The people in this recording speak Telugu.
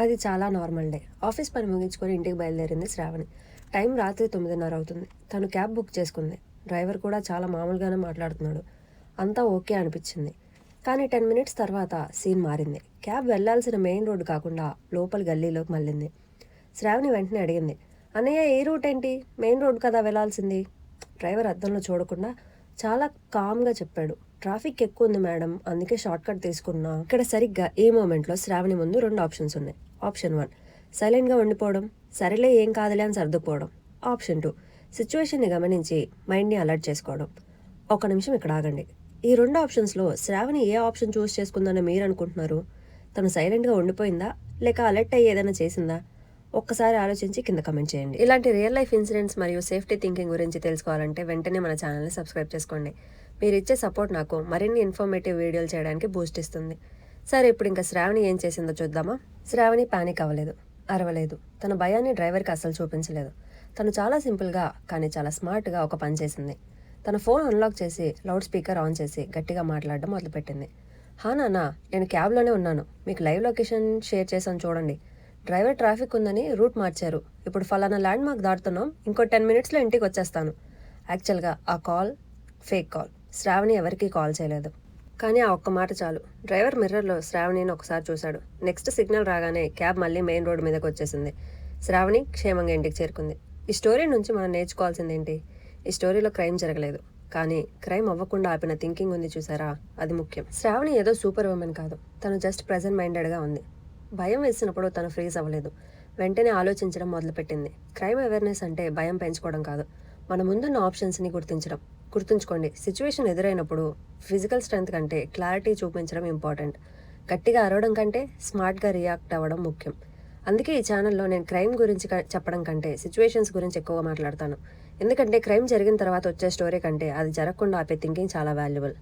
అది చాలా నార్మల్ డే ఆఫీస్ పని ముగించుకొని ఇంటికి బయలుదేరింది శ్రావణి. టైం రాత్రి తొమ్మిదిన్నర అవుతుంది. తను క్యాబ్ బుక్ చేసుకుంది. డ్రైవర్ కూడా చాలా మామూలుగానే మాట్లాడుతున్నాడు. అంతా ఓకే అనిపించింది. కానీ టెన్ మినిట్స్ తర్వాత సీన్ మారింది. క్యాబ్ వెళ్ళాల్సిన మెయిన్ రోడ్ కాకుండా లోపల గల్లీలోకి మళ్ళింది. శ్రావణి వెంటనే అడిగింది అన్నయ్య ఏ రూట్ ఏంటి? మెయిన్ రోడ్ కదా వెళ్ళాల్సింది డ్రైవర్ అద్దంలో చూడకుండా చాలా కామ్గా చెప్పాడు. ట్రాఫిక్ ఎక్కువ ఉంది మేడం. అందుకే షార్ట్ కట్ తీసుకున్నా. ఇక్కడ సరిగ్గా ఈ మూమెంట్లో శ్రావణి ముందు రెండు ఆప్షన్స్ ఉన్నాయి. ఆప్షన్ వన్ సైలెంట్గా ఉండిపోవడం. సరేలే ఏం కాదులే అని సర్దుకోవడం ఆప్షన్ టూ సిచ్యువేషన్ని గమనించి మైండ్ని అలర్ట్ చేసుకోవడం. ఒక నిమిషం ఇక్కడ ఆగండి. ఈ రెండు ఆప్షన్స్లో శ్రావణి ఏ ఆప్షన్ చూస్ చేసుకుందని మీరు అనుకుంటున్నారు? తను సైలెంట్గా ఉండిపోయిందా? లేక అలర్ట్ అయ్యి ఏదైనా చేసిందా? ఒక్కసారి ఆలోచించి కింద కమెంట్ చేయండి. ఇలాంటి రియల్ లైఫ్ ఇన్సిడెంట్స్ మరియు సేఫ్టీ థింకింగ్ గురించి తెలుసుకోవాలంటే వెంటనే మన ఛానల్ని సబ్స్క్రైబ్ చేసుకోండి. మీరు ఇచ్చే సపోర్ట్ నాకు మరిన్ని ఇన్ఫర్మేటివ్ వీడియోలు చేయడానికి బూస్ట్ ఇస్తుంది. సరే ఇప్పుడు ఇంకా శ్రావణి ఏం చేసిందో చూద్దామా? శ్రావణి పానిక్ అవ్వలేదు అరవలేదు. తన భయాన్ని డ్రైవర్కి అస్సలు చూపించలేదు. తను చాలా సింపుల్గా కానీ చాలా స్మార్ట్గా ఒక పని చేసింది. తన ఫోన్ అన్లాక్ చేసి లౌడ్ స్పీకర్ ఆన్ చేసి గట్టిగా మాట్లాడడం మొదలుపెట్టింది. హా నాన్న నేను క్యాబ్లోనే ఉన్నాను. మీకు లైవ్ లొకేషన్ షేర్ చేశాను చూడండి. డ్రైవర్ ట్రాఫిక్ ఉందని రూట్ మార్చారు. ఇప్పుడు ఫలానా ల్యాండ్ మార్క్ దాటుతున్నాం. ఇంకో టెన్ మినిట్స్లో ఇంటికి వచ్చేస్తాను. యాక్చువల్గా ఆ కాల్ ఫేక్ కాల్. శ్రావణి ఎవరికీ కాల్ చేయలేదు. కానీ ఆ ఒక్క మాట చాలు. డ్రైవర్ మిర్రర్లో శ్రావణిని ఒకసారి చూశాడు. నెక్స్ట్ సిగ్నల్ రాగానే క్యాబ్ మళ్ళీ మెయిన్ రోడ్ మీదకి వచ్చేసింది. శ్రావణి క్షేమంగా ఇంటికి చేరుకుంది. ఈ స్టోరీ నుంచి మనం నేర్చుకోవాల్సింది ఏంటి ఈ స్టోరీలో క్రైమ్ జరగలేదు. కానీ క్రైమ్ అవ్వకుండా ఆపిన థింకింగ్ ఉంది చూసారా? అది ముఖ్యం. శ్రావణి ఏదో సూపర్ ఉమెన్ కాదు. తను జస్ట్ ప్రజెంట్ మైండెడ్గా ఉంది. భయం వేసినప్పుడు తను ఫ్రీజ్ అవ్వలేదు. వెంటనే ఆలోచించడం మొదలుపెట్టింది. క్రైమ్ అవేర్నెస్ అంటే భయం పెంచుకోవడం కాదు. మన ముందున్న ఆప్షన్స్ని గుర్తించడం. గుర్తుంచుకోండి సిచ్యువేషన్ ఎదురైనప్పుడు ఫిజికల్ స్ట్రెంగ్త్ కంటే క్లారిటీ చూపించడం ఇంపార్టెంట్ గట్టిగా అరవడం కంటే స్మార్ట్గా రియాక్ట్ అవ్వడం ముఖ్యం. అందుకే ఈ ఛానల్లో నేను క్రైమ్ గురించి చెప్పడం కంటే సిచ్యువేషన్స్ గురించి ఎక్కువగా మాట్లాడతాను. ఎందుకంటే క్రైమ్ జరిగిన తర్వాత వచ్చే స్టోరీ కంటే అది జరగకుండా ఆపే థింకింగ్ చాలా వాల్యుబుల్